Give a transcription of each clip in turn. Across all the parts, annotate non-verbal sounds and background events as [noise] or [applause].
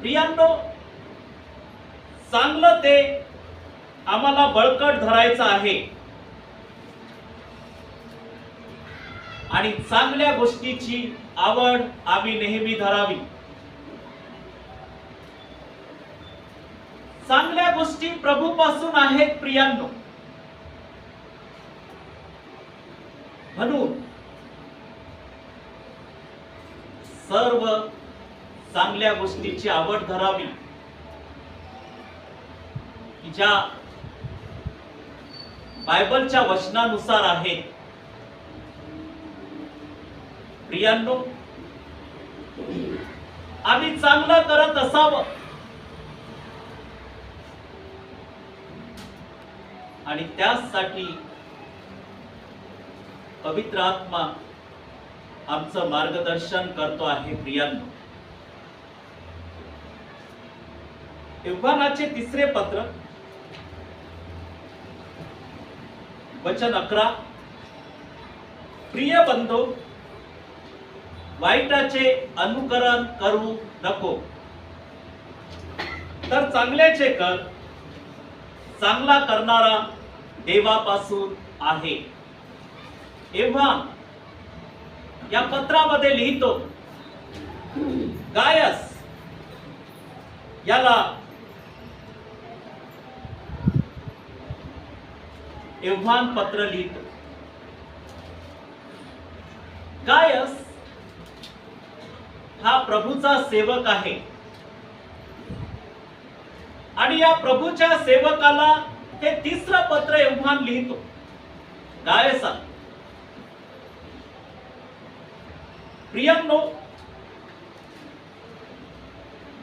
प्रियांनो चांगलं ते आम्हाला बळकट धरायचं आहे. आणि चांगल्या गोष्टीची आवड आम्ही नेहमी धरावी. चांगल्या गोष्टी प्रभूपासून आहेत प्रियांनो. म्हणून सर्व चांगल्या गोष्टीची आवड धरावी. की ज्या बायबलच्या वचनानुसार आहेत प्रियांनो आम्ही चांगलं करत असावं. आणि त्यासाठी पवित्र आत्मा आमचं मार्गदर्शन करतो आहे प्रियांनो. एव्हानाचे तिसरे पत्र वचन अकरा. प्रिय बंधू वाईटाचे अनुकरण करू नको. तर चांगल्याचे कर चांगला करणारा देवापासून आहे. एव्हा या पत्रामध्ये लिहितो गायस याला एव्हान पत्र लिहितो. गायस हा प्रभूचा सेवक आहे. आणि या प्रभूच्या सेवकाला हे तिसरं पत्र एव्हान लिहितो. गायसा प्रियांनो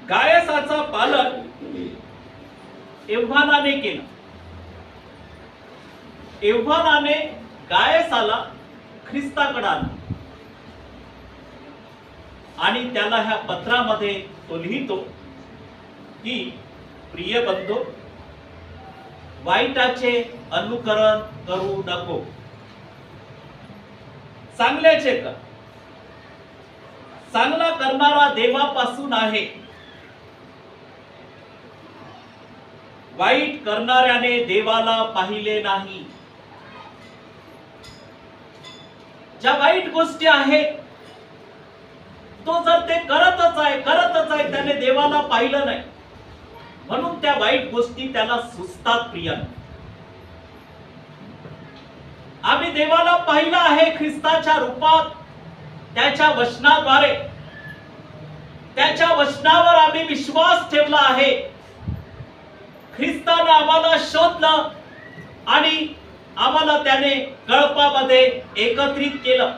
गायसाचा पालन एव्हानाने केला. एव्हानाने गायसाला ख्रिस्ताकडे आणला. आणि त्याला ह्या पत्रामध्ये तो लिहितो की प्रिय बंधू वाईटाचे अनुकरण करू नको. चांगल्याचे कर. चांगला करणारा देवापासून आहे. वाईट करणाऱ्याने देवाला पाहिले नाही. ज्या वाईट गोष्टी आहेत तो जर ते करतच आहे करतच आहे त्याने देवाला पाहिलं नाही. म्हणून त्या वाईट गोष्टी त्याला सुचतात प्रिया आम्ही देवाला पाहिलं आहे ख्रिस्ताच्या रूपात त्याच्या वचनाद्वारे. त्याच्या वचनावर आम्ही विश्वास ठेवला आहे. ख्रिस्तानं आम्हाला शोधलं आणि आम्हाला त्याने कळपामध्ये एकत्रित केलं.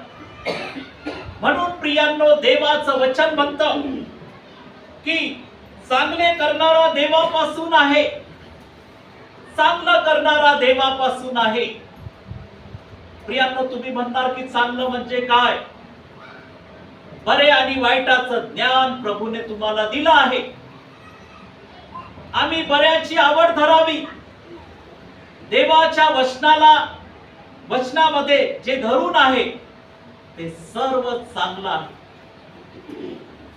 म्हणून प्रियांनो देवाचं वचन म्हणतं की चांगले करणारा देवापासून आहे. चांगलं करणारा देवापासून आहे. प्रियांनो तुम्ही म्हणणार की चांगलं म्हणजे काय? बरे आणि वाईटाचं ज्ञान प्रभूने तुम्हाला दिलं आहे. आम्ही बऱ्याची आवड धरावी. देवाच्या वचनाला वचनामध्ये जे धरून आहे ते सर्व चांगलं आहे.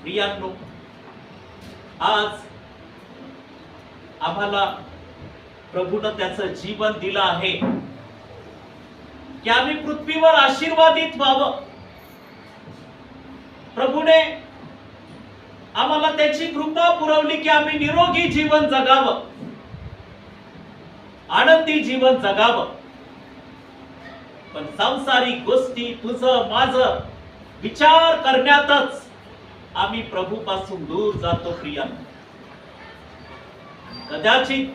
प्रियांनो आज आम्हाला प्रभूनं त्याचं जीवन दिलं आहे. की आम्ही पृथ्वीवर आशीर्वादित व्हावं. प्रभूने आम्हाला त्याची कृपा पुरवली की आम्ही निरोगी जीवन जगावं. आनंदी जीवन जगावं. पण सांसारिक गोष्टी तुझं माझं विचार करण्यातच आम्ही प्रभूपासून दूर जातो प्रिया. कदाचित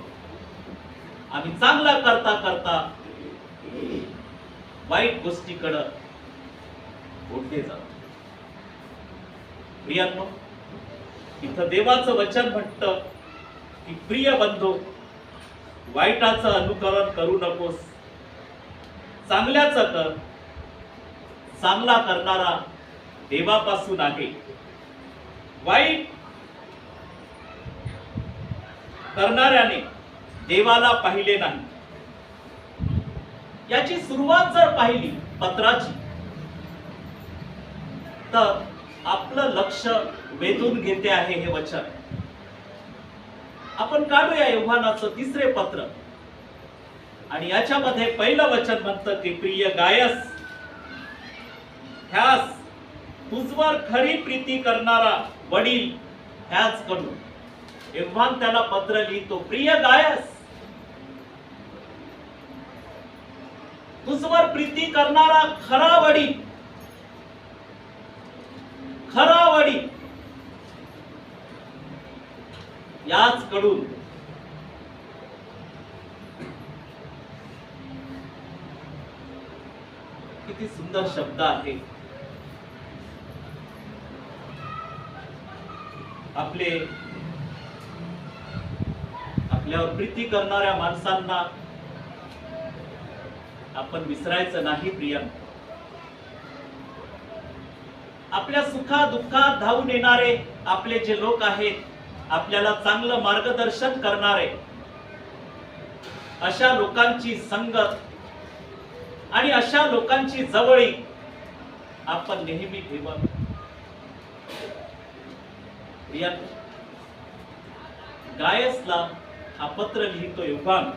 आम्ही चांगला करता करता वाईट गोष्टीकडं ओढले जातो. प्रियांनो इथं देवाचं वचन म्हणत की प्रिय बंधू वाईटाचं अनुकरण करू नकोस. चांगल्याचं कर चांगला करणारा देवापासून आहे. वाईट करणाऱ्याने देवाला पाहिले नाही. याची सुरुवात जर पाहिली पत्राची तर आपलं लक्ष वेधून घेते आहे हे वचन. आपण काढूया योहानाचं तिसरे पत्र. आणि याच्यामध्ये पहिलं वचन म्हणतं की प्रिय गायस ह्यास तुझवर खरी प्रीती करणारा वडील ह्याच कडून. एव्हान त्याला पत्र लिहितो प्रिय गायस तुझवर प्रीती करणारा खरा वडील खरा वडील याच कडून किती सुंदर शब्द आहे आपले आपल्यावर प्रीती करणाऱ्या माणसांना आपण विसरायचं नाही प्रियम. आपल्या सुखा दुःखात धावून येणारे आपले जे लोक आहेत आपल्याला चांगलं मार्गदर्शन करणारे अशा लोकांची संगत आणि अशा लोकांची जवळी आपण नेहमी ठेवा. गायसला हा पत्र लिहितो योगान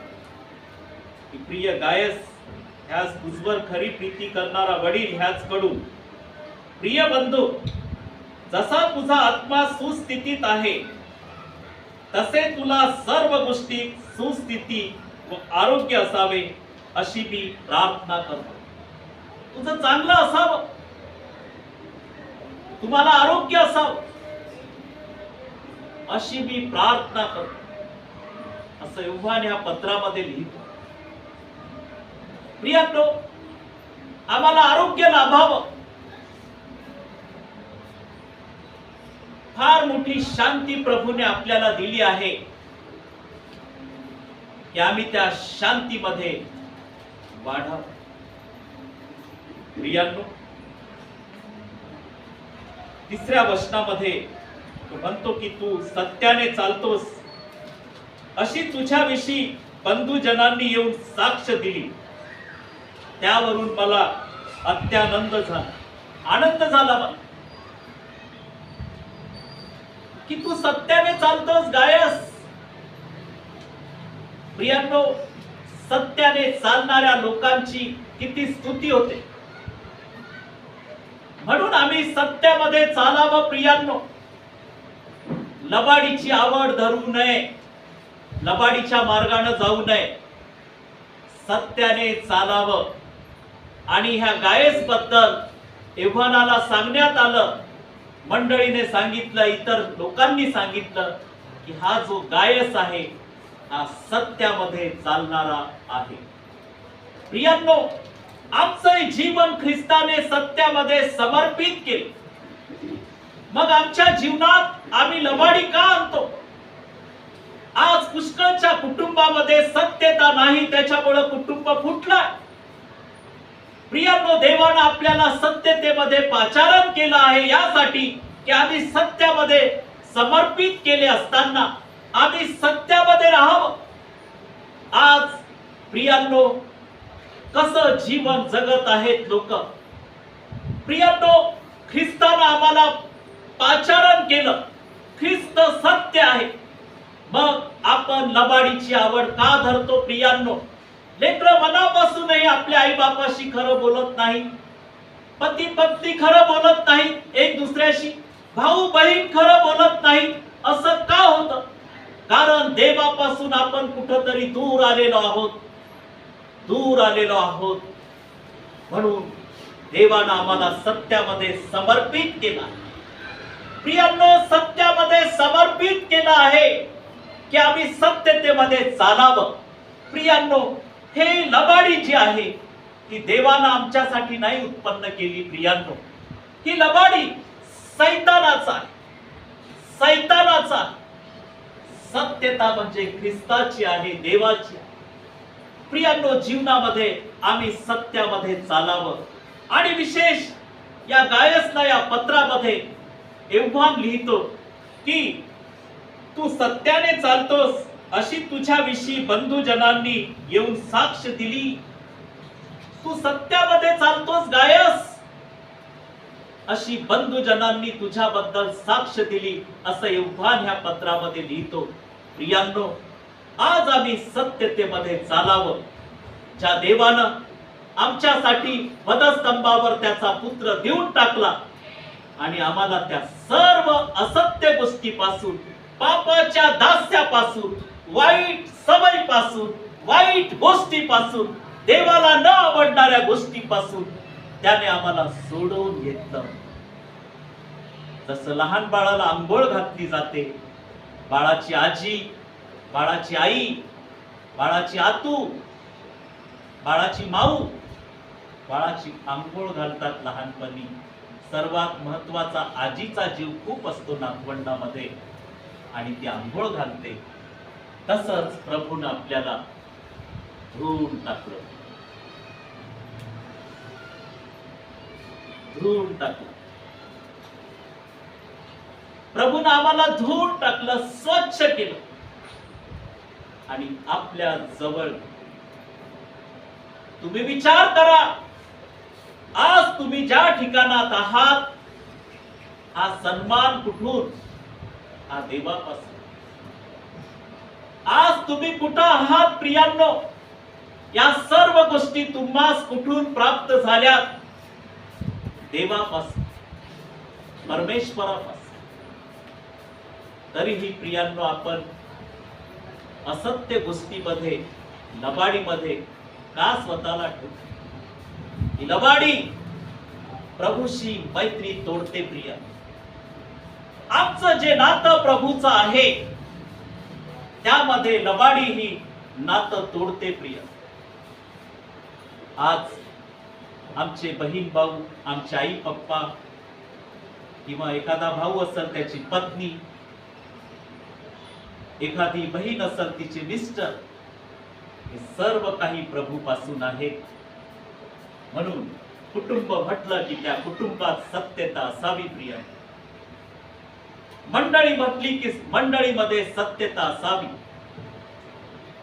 की प्रिय गायस ह्याच तुझवर खरी प्रीती करणारा वडील ह्याच कडून प्रिय बंधू जसा तुझा आत्मा सुस्थितीत आहे तसे तुला सर्व गोष्टी सुस्थिती व आरोग्य असावे अशी मी प्रार्थना करतो. तुझं चांगलं असावं. तुम्हाला आरोग्य असावं. अशी मी प्रार्थना करतो. असं योहान या पत्रामध्ये लिहितो. प्रियानो आम्हाला आरोग्य लाभावं. फार मोठी शांती प्रभूने आपल्याला दिली आहे. की आम्ही त्या शांतीमध्ये वाढावं. प्रियांनो तिसऱ्या वचनामध्ये तो म्हणतो की तू सत्याने चालतोस. अशी तुझ्याविषयी बंधुजनांनी येऊन साक्ष दिली. त्यावरून मला अत्यानंद झाला. आनंद झाला मला. की तू सत्याने चालतोस गायस. प्रियांनो सत्याने चालणाऱ्या लोकांची किती स्तुती होते. म्हणून आम्ही सत्यामध्ये चालावं प्रियांनो. लबाडीची आवड धरू नये. लबाडीच्या मार्गाने जाऊ नये. सत्याने चालावं. आणि ह्या गायसबद्दल एव्हानाला सांगण्यात आलं. मंडळीने सांगितलं इतर लोकांनी सांगितलं की हा जो गायस आहे हा सत्यामध्ये चालणारा आहे. प्रियांनो आमचं जीवन ख्रिस्ताने सत्यामध्ये समर्पित केले. मग आमच्या जीवनात आम्ही लबाडी का आणतो? आज पुष्कळच्या कुटुंबामध्ये सत्यता नाही त्याच्यामुळे कुटुंब फुटलं प्रियांनो देवानं आपल्याला सत्यतेमध्ये पाचारण केलं आहे यासाठी की आम्ही सत्यामध्ये समर्पित केले असताना आम्ही सत्यामध्ये राहावं. आज प्रियांनो कसं जीवन जगत आहेत लोक? प्रियांनो ख्रिस्तानं आम्हाला पाचारण केलं. ख्रिस्त सत्य आहे. मग आपण लबाडीची आवड का धरतो प्रियांनो लेकर मनापासूनही आपल्या आई बापाशी खरं बोलत नाही. पती पत्नी खरं बोलत नाही. एक दुसऱ्याशी भाऊ बहीण खरं बोलत नाही. असं का होत? कारण देवापासून आपण कुठंतरी दूर आलेलो आहोत. दूर आलेलो आहोत. म्हणून देवानं आम्हाला सत्यामध्ये समर्पित केला प्रियांनो सत्यामध्ये समर्पित केलं आहे की आम्ही सत्यतेमध्ये चालावं. प्रियांनो हे लबाडी जी आहे ती देवानं आमच्यासाठी नाही उत्पन्न केली प्रियांनो. ही लबाडी सैतानाचा सैतानाचा सत्यता म्हणजे ख्रिस्ताची आहे देवाची प्रियांनो जीवनामध्ये आम्ही सत्यामध्ये चालावं. आणि विशेष या गायसला या पत्रामध्ये एव्हान लिहितो की तू सत्याने चालतोस अशी तुझ्याविषयी बंधुजनांनी येऊन साक्ष दिली. तू सत्यामध्ये चालतोस गायस. अशी बंधुजनांनी तुझ्याबद्दल साक्ष दिली असं एव्हान ह्या पत्रामध्ये लिहितो. प्रियांनो आज आम्ही सत्यतेमध्ये चालावं. ज्या देवानं आमच्यासाठी वधस्तंभावर त्याचा पुत्र देऊन टाकला आणि आम्हाला त्या सर्व असत्य गोष्टीपासून पापाच्या दास्यापासून वाईट सवयीपासून वाईट गोष्टीपासून देवाला न आवडणाऱ्या गोष्टीपासून त्याने आम्हाला सोडवून घेतलं. जसं लहान बाळाला आंघोळ घातली जाते बाळाची आजी बाळाची आई बाळाची आतू बाळाची माऊ बाळाची आंघोळ घालतात लहानपणी. सर्वात महत्त्वाचा आजीचा जीव खूप असतो नातवंडामध्ये आणि ती आंघोळ घालते. तसंच प्रभून आपल्याला धुवून टाकलं. धुवून टाकलं. प्रभून आम्हाला धुवून टाकलं स्वच्छ केलं. आणि आपल्या जवळ तुम्ही विचार करा. आज तुम्ही ज्या ठिकाणात आहात हा सन्मान कुठून? हा देवापासून. आज तुम्ही कुठं आहात प्रियांनो? या सर्व गोष्टी तुम्हास कुठून प्राप्त झाल्या देवापासून परमेश्वरापासून. तरीही प्रियांनो आपण असत्य गोष्टीमध्ये लबाडीमध्ये का स्वतःला ठेवतो? ही लबाडी प्रभूशी मैत्री तोडते प्रिया आमचं जे नातं प्रभूचं आहे त्यामध्ये लबाडी ही नातं तोडते प्रिय. आज आमचे बहीण भाऊ आमचे आई पप्पा किंवा एखादा भाऊ असेल त्याची पत्नी एखादी बहीण असेल तिचे मिस्टर हे सर्व काही प्रभू पासून आहेत म्हणून कुटुंब म्हटलं की त्या कुटुंबात सत्यता असावी प्रिय. मंडळी म्हटली की मंडळीमध्ये सत्यता असावी.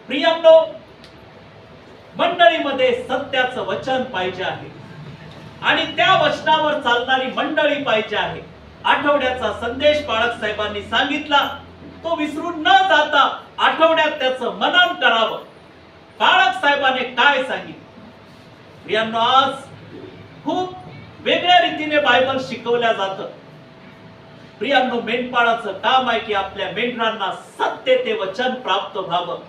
प्रियांनो मंडळीमध्ये सत्याचं वचन पाहिजे आहे. आणि त्या वचनावर चालणारी मंडळी पाहिजे आहे. आठवड्याचा संदेश बाळक साहेबांनी सांगितला तो विसरून न जाता आठवड्यात त्याचं मनन करावं. बाळक साहेबाने काय सांगितलं? प्रियांनो आज खूप वेगळ्या रीतीने बायबल शिकवल्या जातं. प्रियांनो मेंढपाळाचं काम आहे की आपल्या मेंढरांना सत्य ते वचन प्राप्त व्हावं.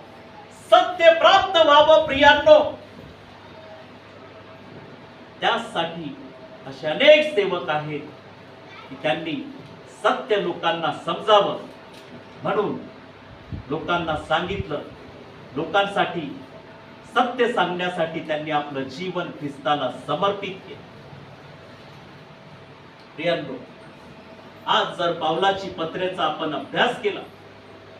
सत्य प्राप्त व्हावं प्रियांनो. त्यासाठी असे अनेक सेवक आहेत की त्यांनी सत्य लोकांना समजावं. म्हणून लोकांना सांगितलं लोकांसाठी सत्य सांगण्यासाठी त्यांनी आपलं जीवन ख्रिस्ताला समर्पित केलं. प्रियांनो आज जर पावलाची पत्रेचा आपण अभ्यास केला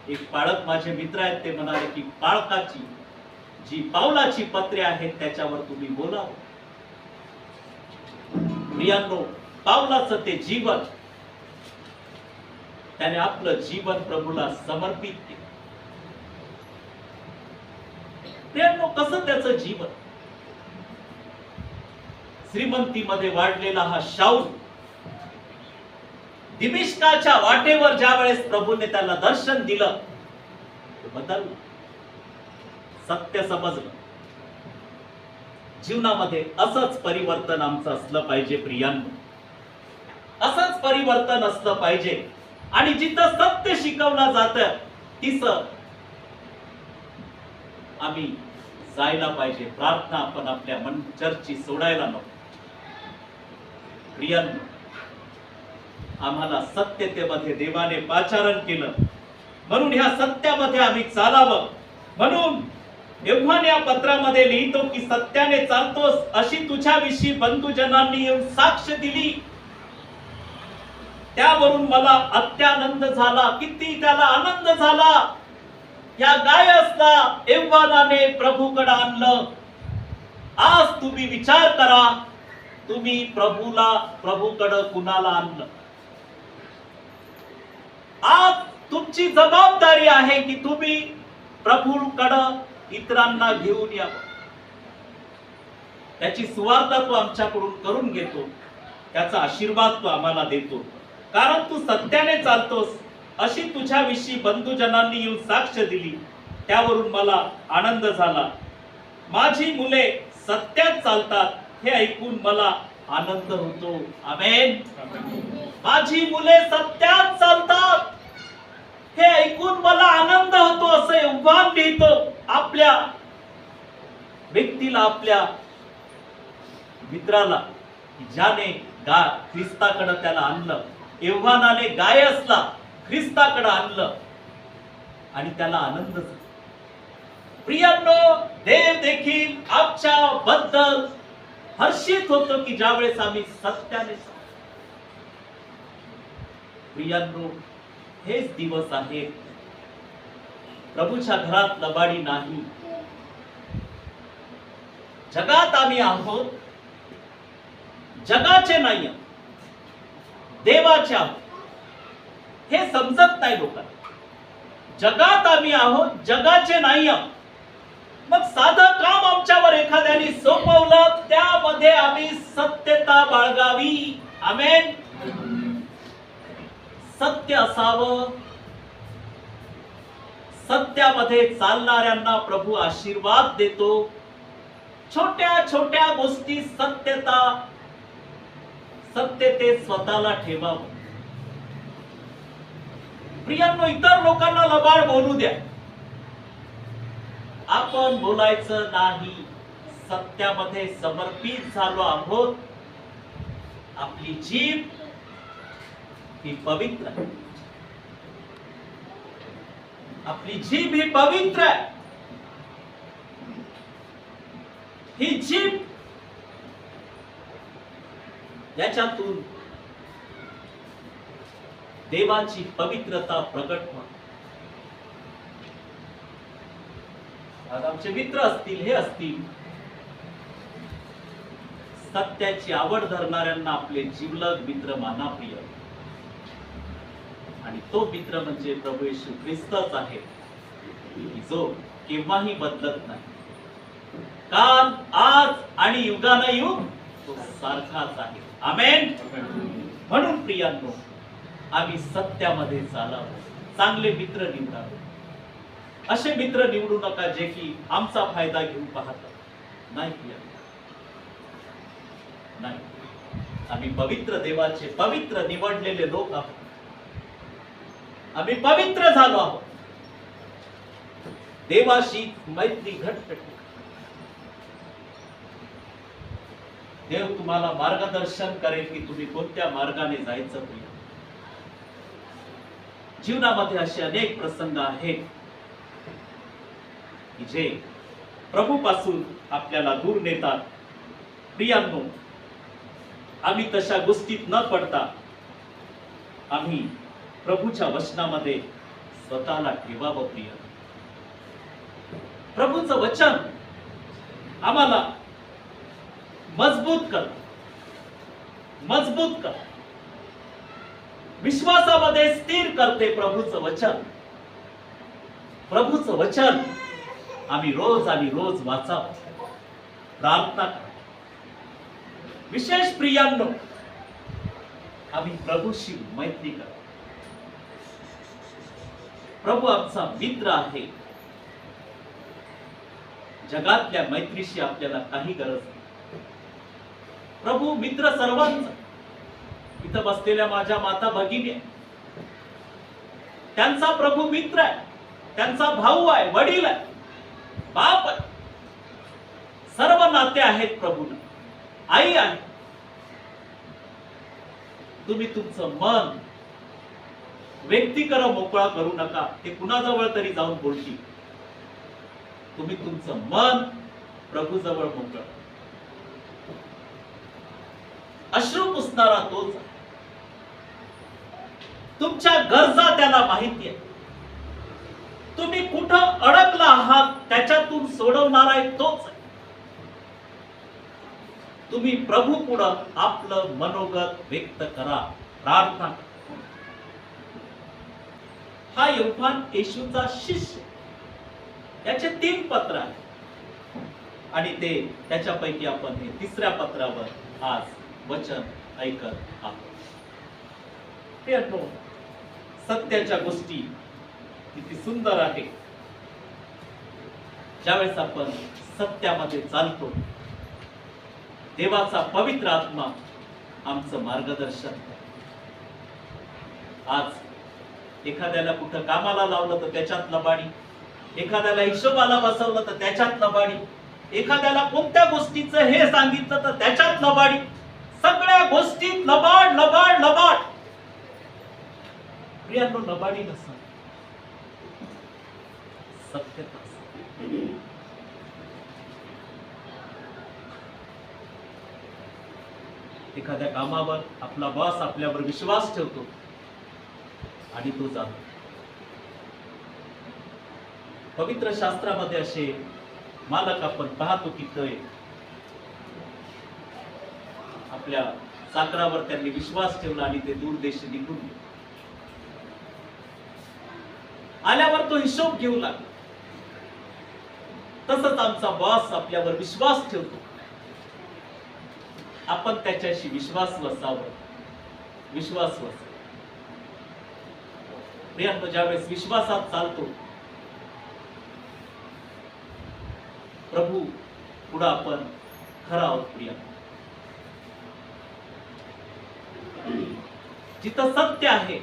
एक पाळक माझे मित्र आहेत ते म्हणाले की पाळकाची जी पावलाची पत्रे आहेत त्याच्यावर तुम्ही बोलाव. प्रियांनो पावलाचं ते जीवन त्याने आपलं जीवन प्रभूला समर्पित केलं. प्रियांनो कसं त्याचं जीवन? श्रीमंतीमध्ये वाढलेला हा शाऊल दिमिष्काच्या वाटेवर ज्या वेळेस प्रभूने त्याला दर्शन दिलं ते बदललं. सत्य समजलं. जीवनामध्ये असंच परिवर्तन आमचं असलं पाहिजे प्रियांनो. असंच परिवर्तन असलं पाहिजे. आणि जिथं सत्य शिकवलं जात तिस आम्ही जायला पाहिजे. प्रार्थना आपण आपल्या मन चर्ची सोडायला नको. प्रियांनो आम्हाला सत्यतेमध्ये देवाने पाचारण केलं. म्हणून ह्या सत्यामध्ये आम्ही चालावं. म्हणून एव्हान या पत्रामध्ये लिहितो की सत्याने चालतोस अशी तुझ्याविषयी बंधुजनांनी येऊन साक्ष दिली. त्यावरून मला अत्यानंद झाला किती त्याला आनंद झाला. या गायसला एव्हानाने प्रभूकडे आणलं. आज तुम्ही विचार करा तुम्ही प्रभूला प्रभूकडं कुणाला आणलं? आज तुमची जबाबदारी आहे की तुम्ही प्रभूकडं इतरांना घेऊन यावं त्याची सुवार्ता तो आमच्याकडून करून घेतो. त्याचा आशीर्वाद तो आम्हाला देतो. कारण तू सत्याने चालतोस अशी तुझ्याविषयी बंधुजनांनी येऊन साक्ष दिली. त्यावरून मला आनंद झाला. माझी मुले सत्यात चालतात हे ऐकून मला आनंद होतो. आमेन. माझी मुले सत्यात चालतात हे ऐकून मला आनंद होतो असं एव्हान लिहितो आपल्या व्यक्तीला आपल्या मित्राला ज्याने गा ख्रिस्ताकडे त्याला आणलं. एव्हानाने गायसला ख्रिस्ताकडे आणलं. आणि त्याला आनंद प्रियांनो देव देखील आमच्या बद्दल हर्षित होतो की ज्यावेळेस आम्ही सत्याने प्रियांनो हेच दिवस आहेत प्रभूच्या घरात लबाडी नाही. जगात आम्ही आहोत. जगाचे नाही. देवाच्या हे समजत नाही लोकांना. जगात आम्ही आहोत जगाचे नाही. मग साधं काम आमच्यावर एखाद्याने सोपवलं त्यामध्ये आम्ही सत्यता बाळगावी. आमेन. सत्य असावं. सत्यामध्ये चालणाऱ्यांना प्रभू आशीर्वाद देतो. छोट्या छोट्या गोष्टी सत्यता सत्यते स्वतःला ठेवावं. प्रियांनो इतर लोकांना लबाड बोलू द्या. आपण बोलायचं नाही. सत्यामध्ये समर्पित झालो आहोत. आपली जीभ ही पवित्र आहे. आपली जीभ ही पवित्र आहे. ही जीभ याच्यातून देवाची पवित्रता प्रकट होते. आमचे मित्र असतील हे असतील. सत्याची आवड धरणाऱ्यांना आपले जिवलग मित्र मानाप्रिय. आणि तो मित्र म्हणजे प्रभू येशू ख्रिस्तच आहे. जो केव्हाही बदलत नाही. काल आज आणि युगान युग तो सारखाच आहे. आमेन? म्हणून प्रियांनो आम्ही सत्यामध्ये चालावं. चांगले मित्र निवडावे. असे मित्र निवडू नका जे की आमचा फायदा घेऊन पाहतात. नाही नाही. आम्ही पवित्र देवाचे पवित्र निवडलेले लोक आहोत. आम्ही पवित्र झालो आहोत. देवाशी मैत्री घट्ट देव तुम्हाला मार्गदर्शन करेल की तुम्ही कोणत्या मार्गाने जायचं जीवनामध्ये असे अनेक प्रसंग आहेत की जे प्रभूपासून आपल्याला दूर नेतात. प्रियांनो आम्ही तशा गोष्टीत न पडता आम्ही प्रभूच्या वचनामध्ये स्वतःला ठेवावं प्रिय प्रभूचं वचन आम्हाला मजबूत कर. मजबूत कर. विश्वासामध्ये स्थिर करते प्रभूचं वचन. प्रभूचं वचन आम्ही रोज आणि रोज वाचावं. प्रार्थना विशेष प्रियांनो आम्ही प्रभूशी मैत्री करतो. प्रभू आमचा मित्र आहे. जगातल्या मैत्रीशी आपल्याला काही गरज नाही. प्रभू मित्र सर्वांचा. इथं बसलेल्या माझ्या माता भगिनी त्यांचा प्रभू मित्र आहे. त्यांचा भाऊ आहे वडील आहे. बाप आहे. सर्व नाते आहेत प्रभूला. आई आहे. तुम्ही तुमचं मन व्यक्तीकर मोकळा करू नका हे कुणाजवळ तरी जाऊन बोलतील. तुम्ही तुमचं मन प्रभूजवळ मोकळ अश्रू पुसणारा तोच तुमच्या गरजा त्याला माहिती आहे. तुम्ही कुठं अडकला आहात त्याच्यातून सोडवणारा आहे तोच आहे. तुम्ही प्रभू पुढं आपलं मनोगत व्यक्त करा प्रार्थना करा. हा योहान येशूचा शिष्य. याचे तीन पत्र आहेत. आणि ते त्याच्यापैकी आपण हे तिसऱ्या पत्रावर आज वचन ऐकत आहोत. प्रियनो, सत्याच्या गोष्टी किती सुंदर आहे ज्यावेळेस आपण सत्यामध्ये चालतो देवाचा पवित्र आत्मा आमचं मार्गदर्शन आज एखाद्याला कुठं कामाला लावलं तर त्याच्यात लबाडी एखाद्याला हिशोबाला बसवलं तर त्याच्यात लबाडी एखाद्याला कोणत्या गोष्टीचं हे सांगितलं तर त्याच्यात लबाडी सगळ्या गोष्टीत लबाड लबाड लबाड. प्रियांनो लबाडी नसा सत्यता एखाद्या कामावर आपला बॉस आपल्यावर विश्वास ठेवतो. आणि तो जातो. पवित्र शास्त्रामध्ये असे मालक आपण पाहतो की तय आपल्या चाकरावर त्यांनी विश्वास ठेवला आणि ते दूर देश निघून आल्यावर तो हिशोब घेऊ लागला. तसंच आमचा बॉस आपल्यावर विश्वास ठेवतो. आपण त्याच्याशी विश्वास वसावं विश्वास वसावं प्रियांनो ज्यावेळेस विश्वासात चालतो प्रभू पुढं आपण खरा आहोत प्रिया जिथं सत्य आहे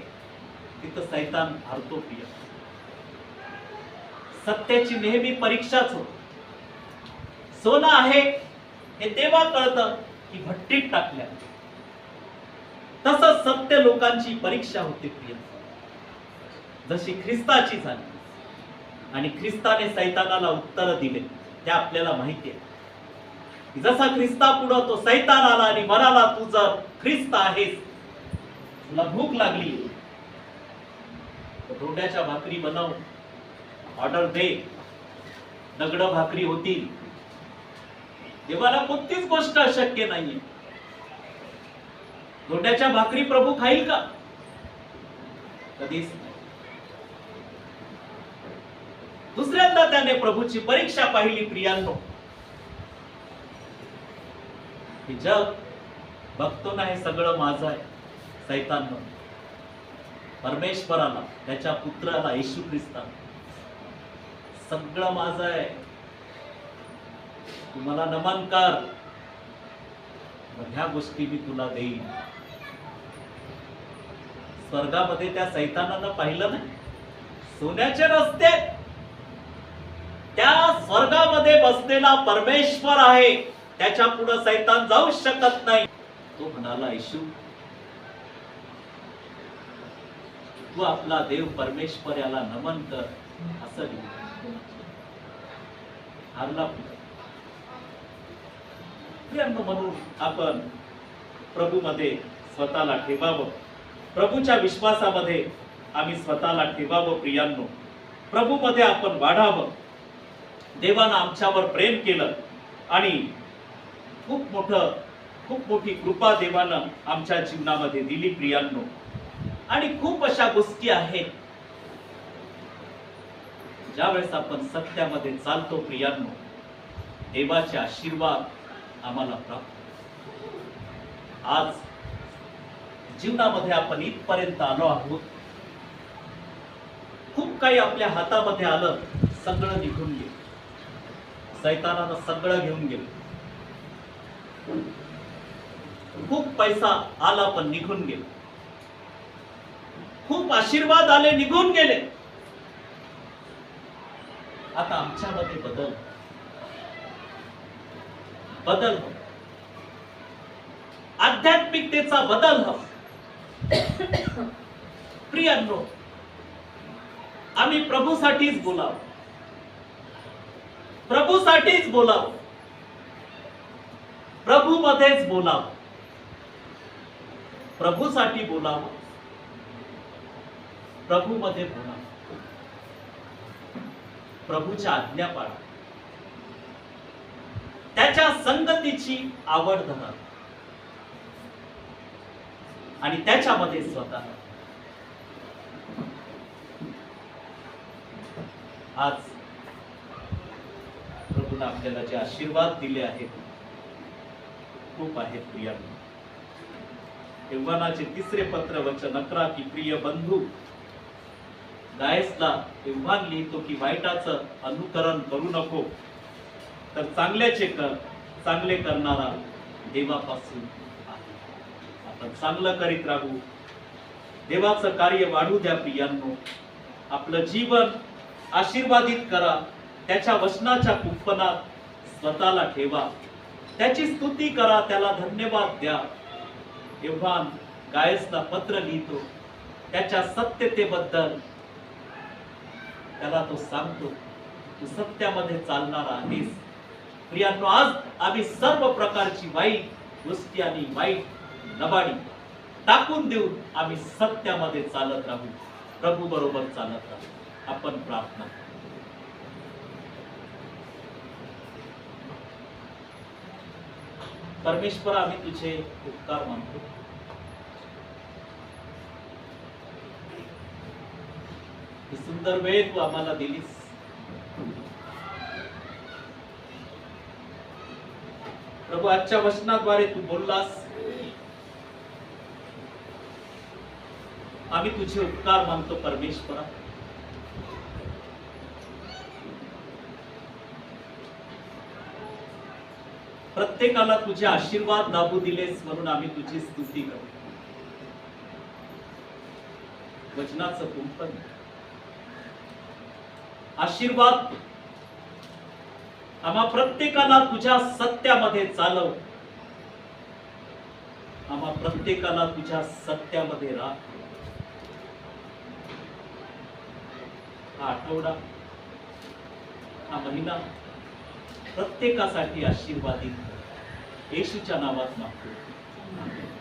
तिथं सैतान हरतो प्रिय सत्याची नेहमी परीक्षाच होते. सोनं आहे हे तेव्हा कळतं की भट्टीत टाकल्या. तसंच सत्य लोकांची परीक्षा होते प्रिय जशी ख्रिस्ताची झाली. आणि ख्रिस्ताने सैतानाला उत्तर दिले. ते आपल्याला माहिती आहे. जसा ख्रिस्ता पुढं तो सैतान आला आणि म्हणाला तू जर ख्रिस्त आहेस तुला भूक लागली रोड्याच्या भाकरी बनव. ऑर्डर दे. दगड भाकरी होतील. देवाला कोणतीच गोष्ट अशक्य नाहीये. धोंड्याच्या भाकरी प्रभू खाईल का? कधीच नाही दुसऱ्यांदा त्याने प्रभूची परीक्षा पाहिली प्रियांनो. जग बघतो ना हे सगळं माझं आहे सैतान परमेश्वराला त्याच्या पुत्राला येशू ख्रिस्ताला सगळं माझं आहे. तुम्हाला नमन कर मग ह्या गोष्टी मी तुला देईन. स्वर्गामध्ये त्या सैतानानं पाहिलं नाही? सोन्याचे रस्ते स्वर्गामध्ये बसलेला परमेश्वर आहे. त्याच्या पुढे सैतान जाऊ शकत नाही. तो म्हणाला येशू तू आपला देव परमेश्वर याला नमन कर. असं हारला प्रियांनो म्हणून आपण प्रभूमध्ये स्वतःला ठेवावं. प्रभूच्या विश्वासामध्ये आम्ही स्वतःला ठेवावं प्रियांनो. प्रभूमध्ये आपण वाढावं. देवानं आमच्यावर प्रेम केलं आणि खूप मोठं खूप मोठी कृपा देवानं आमच्या जीवनामध्ये दिली प्रियांनो. आणि खूप अशा गोष्टी आहेत. ज्यावेळेस आपण सत्यामध्ये चालतो प्रियांनो देवाचे आशीर्वाद आम्हाला प्राप्त आज जीवनामध्ये आपण इथपर्यंत आलो आहोत. खूप काही आपल्या हातामध्ये आलं सगळं निघून गेलं. सैतानानं सगळं घेऊन गेलं. खूप पैसा आला पण निघून गेला. खूप आशीर्वाद आले निघून गेले. आता आमच्यामध्ये बदल बदल हो. आध्यात्मिकतेचा बदल हो [coughs] प्रियांनो आम्ही प्रभूसाठीच बोलावं. प्रभूसाठीच बोलाव. प्रभू मध्येच बोलाव. प्रभूसाठी बोलाव. प्रभू मध्ये बोलाव. प्रभूच्या आज्ञा पाळा. त्याच्या संगतीची आवड धरा. आणि त्याच्यामध्ये स्वतः. आज प्रभूने आपल्याला जे आशीर्वाद दिले आहेत खूप आहेत प्रिया. यौवनाचे तिसरे पत्र वचन अकरा की प्रिय बंधू गायसला एव्हान लिहितो की वाईटाचं अनुकरण करू नको. तर चांगल्याचे कर चांगले करणारा देवापासून आहे. आपण चांगलं करीत राहू. देवाचं कार्य वाढू द्या प्रियांनो. आपलं जीवन आशीर्वादित करा. त्याच्या वचनाच्या कुंपणात स्वतःला ठेवा. त्याची स्तुती करा त्याला धन्यवाद द्या. एव्हान गायसला पत्र लिहितो. त्याच्या सत्यतेबद्दल त्याला तो सांगतो तू सत्यामध्ये चालणार आहेस. प्रियांनो आज आम्ही सर्व प्रकारची वाईट गोष्टी आणि वाईट नबाडी टाकून देऊन आम्ही सत्यामध्ये चालत राहू. प्रभू बरोबर चालत राहू. आपण प्रार्थना परमेश्वर आम्ही तुझे उपकार मानतो. ही सुंदर वेळ तू आम्हाला दिलीस. प्रभू आजच्या वचनाद्वारे तू बोललास. आम्ही तुझे उपकार मानतो परमेश्वरा. प्रत्येकाला तुझे आशीर्वाद लाभू दिलेस म्हणून आम्ही तुझी स्तुती करतो. वचनाचं कुंपण. आशीर्वाद आम्हा प्रत्येकाला तुझ्या सत्यामध्ये चालव. आम्हा प्रत्येकाला तुझ्या सत्यामध्ये राख. हा आठवडा हा महिना प्रत्येकासाठी आशीर्वादित कर. येशूच्या नावात मागतो आमेन.